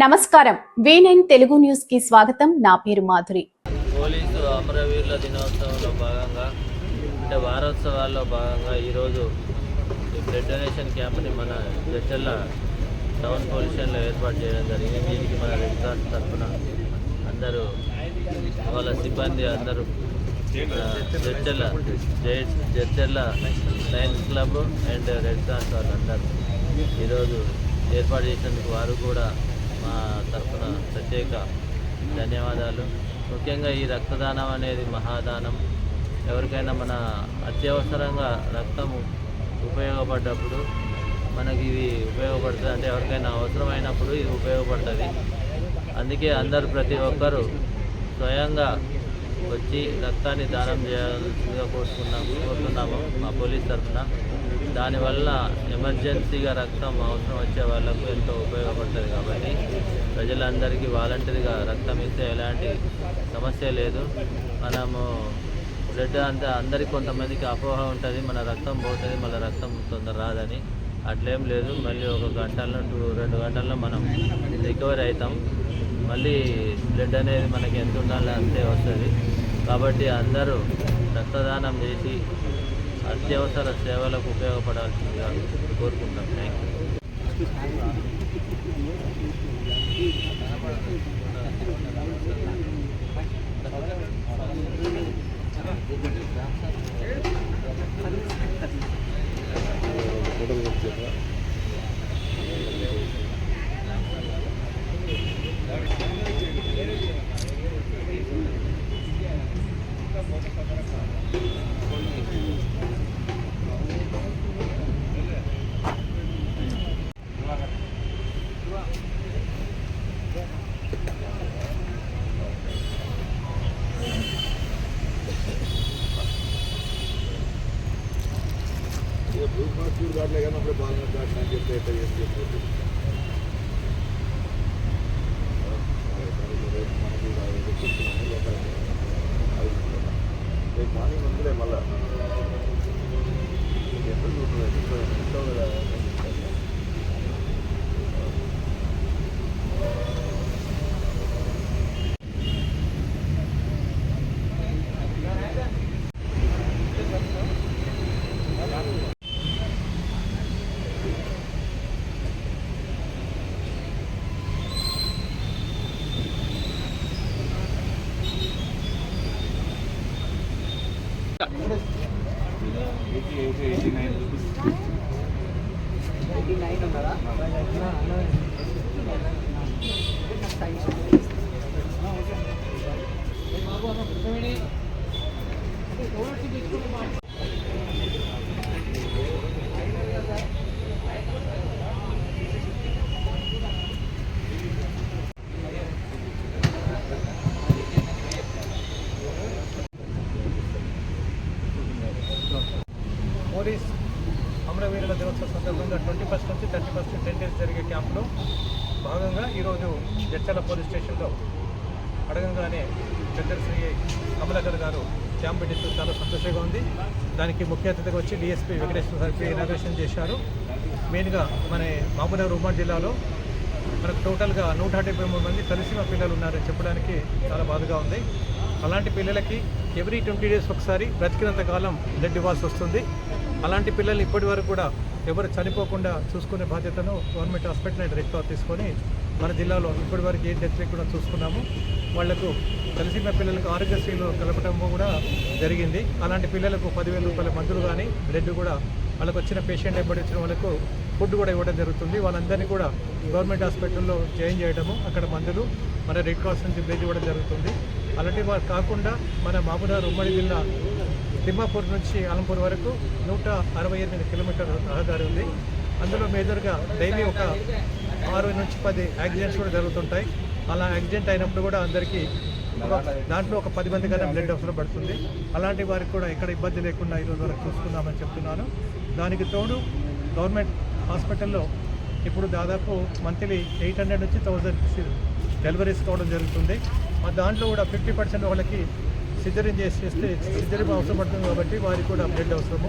నమస్కారం. వీనైన్ తెలుగు న్యూస్కి స్వాగతం. నా పేరు మాధురి. పోలీసు అమరవీరుల దినోత్సవంలో భాగంగా అంటే వారోత్సవాల్లో భాగంగా ఈరోజు ఈ బ్లడ్ డొనేషన్ క్యాంప్ని మన జడ్చల్ల టౌన్ పోలీస్ ఏర్పాటు చేయడం జరిగింది. దీనికి మన రెడ్ క్రాస్ తరఫున అందరూ వాళ్ళ సిబ్బంది అందరూ మన Jadcherla Jadcherla lions club and red cross వాళ్ళందరూ ఈరోజు ఏర్పాటు చేసినందుకు వారు కూడా మా తరఫున ప్రత్యేక ధన్యవాదాలు. ముఖ్యంగా ఈ రక్తదానం అనేది మహాదానం. ఎవరికైనా మన అత్యవసరంగా రక్తము ఉపయోగపడ్డప్పుడు మనకి ఇది ఉపయోగపడుతుంది. అంటే ఎవరికైనా అవసరమైనప్పుడు ఇది ఉపయోగపడుతుంది. అందుకే అందరూ ప్రతి ఒక్కరూ స్వయంగా వచ్చి రక్తాన్ని దానం చేయాల్సిందిగా కోరుకున్నాము కోరుతున్నాము మా పోలీస్ తరఫున దానివల్ల ఎమర్జెన్సీగా రక్తం అవసరం వచ్చే వాళ్ళకు ఎంతో ఉపయోగపడుతుంది కాబట్టి ప్రజలందరికీ వాలంటరీగా రక్తం ఇస్తే ఎలాంటి సమస్య లేదు. మనము బ్లడ్ అంతా అందరికి కొంతమందికి అపోహ ఉంటుంది మన రక్తం పోతుంది మన రక్తం తొందర రాదని. అట్లేం లేదు మళ్ళీ ఒక గంటల్లో టూ రెండు గంటల్లో మనం రికవరీ అవుతాం మళ్ళీ బ్లడ్ అనేది మనకి ఎంత ఉండాలో అంతే వస్తుంది. కాబట్టి అందరూ రక్తదానం చేసి అత్యవసర సేవలకు ఉపయోగపడాల్సిందిగా కోరుకుంటాం థ్యాంక్ యూ బ్లూ కార్డ్ చూడు కావట్లే కానీ అప్పుడే బాగా కార్డ్ అని చెప్తే ఎట్లా చేసి చెప్పి రేపు మార్నింగ్ ఉందిలే మళ్ళీ ఎప్పుడు చూడలేదు ఇంట్లో కదా eighty eighty eighty nine rupees police అమరవీరుల దినోత్సవ సందర్భంగా ట్వంటీ ఫస్ట్ నుంచి థర్టీ ఫస్ట్ టెన్ డేస్ జరిగే క్యాంపులో భాగంగా ఈరోజు జడ్చల పోలీస్ స్టేషన్లో అడగంగానే జడ్చల్ శ్రీ కమలాకర్ గారు క్యాంప్ పెట్టించడం చాలా సంతోషంగా ఉంది. దానికి ముఖ్య అతిథిగా వచ్చి డిఎస్పీ వెంకటేశ్వర గారికి ఇనాగ్రేషన్ చేశారు. మెయిన్గా మన మహబూబ్నగర్ ఉమ్మడి జిల్లాలో మనకు టోటల్గా నూట డెబ్బై మూడు మంది కలిసిన పిల్లలు ఉన్నారని చెప్పడానికి చాలా బాధగా ఉంది. అలాంటి పిల్లలకి ఎవ్రీ ట్వంటీ డేస్ ఒకసారి బ్రతికినంత కాలం బ్లడ్ ఇవ్వాల్సి వస్తుంది. అలాంటి పిల్లల్ని ఇప్పటి వరకు కూడా ఎవరు చనిపోకుండా చూసుకునే బాధ్యతను government hospital and red cross తీసుకొని మన జిల్లాలో ఇప్పటి వరకు ఏ డెత్ లేకుండా చూసుకున్నాము. వాళ్ళకు కలిసిన పిల్లలకు ఆరోగ్యశ్రీలో కలపడం కూడా జరిగింది. అలాంటి పిల్లలకు పదివేల రూపాయల మందులు కానీ బ్లడ్ కూడా వాళ్ళకు వచ్చిన పేషెంట్ ఎప్పుడు వచ్చిన వాళ్ళకు ఫుడ్ కూడా ఇవ్వడం జరుగుతుంది. వాళ్ళందరినీ కూడా గవర్నమెంట్ హాస్పిటల్లో జాయిన్ చేయడము అక్కడ మందులు మన రెడ్ క్రాస్ నుంచి బ్లడ్ ఇవ్వడం జరుగుతుంది. అలాంటి వారు కాకుండా మన మామూలు ఉమ్మడి జిల్లా తిమ్మాపూర్ నుంచి అలంపూర్ వరకు నూట అరవై ఎనిమిది కిలోమీటర్ రహదారి ఉంది. అందులో మేజర్గా డైలీ ఒక ఆరు నుంచి పది యాక్సిడెంట్స్ కూడా జరుగుతుంటాయి. అలా యాక్సిడెంట్ అయినప్పుడు కూడా అందరికీ దాంట్లో ఒక పది మంది కన్నా బ్లడ్ అవసరం పడుతుంది. అలాంటి వారికి కూడా ఎక్కడ ఇబ్బంది లేకుండా ఈరోజు వరకు చూసుకుందామని చెప్తున్నాను. దానికి తోడు గవర్నమెంట్ హాస్పిటల్లో ఇప్పుడు దాదాపు మంత్లీ ఎయిట్ హండ్రెడ్ నుంచి థౌజండ్ డెలివరీస్ కావడం జరుగుతుంది. దాంట్లో కూడా ఫిఫ్టీ పర్సెంట్ వాళ్ళకి సిజరిన్ చేసి చేస్తే సిజరిన్ అవసరం పడుతుంది కాబట్టి వారికి కూడా బ్లడ్ అవసరము.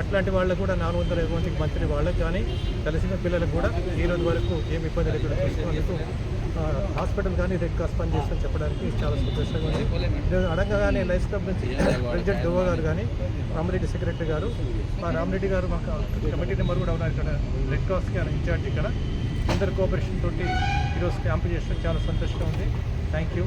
అట్లాంటి వాళ్ళకు కూడా నాలుగు వందల ఇరవై మందికి మంత్రి వాళ్ళకి కానీ కలిసిన పిల్లలకు కూడా ఈ రోజు వరకు ఏమి ఇబ్బంది లేకుండా చూసుకున్నందుకు హాస్పిటల్ కానీ రెడ్ క్రాస్ పని చేస్తుందని చెప్పడానికి చాలా సంతోషంగా ఉంది. నేను అడగగానే లైఫ్ క్లబ్ నుంచి ప్రెసిడెంట్ దువ్వ గారు కానీ రామరెడ్డి సెక్రటరీ గారు మా రామరెడ్డి గారు మాకు కమిటీ నెంబర్ కూడా ఉన్నారు ఇక్కడ రెడ్ క్రాస్కి ఆయన ఇన్ఛార్జ్ ఇక్కడ. అందరి కోఆపరేషన్ తోటి ఈరోజు క్యాంప్ చేసడం చాలా సంతోషంగా ఉంది. Thank you.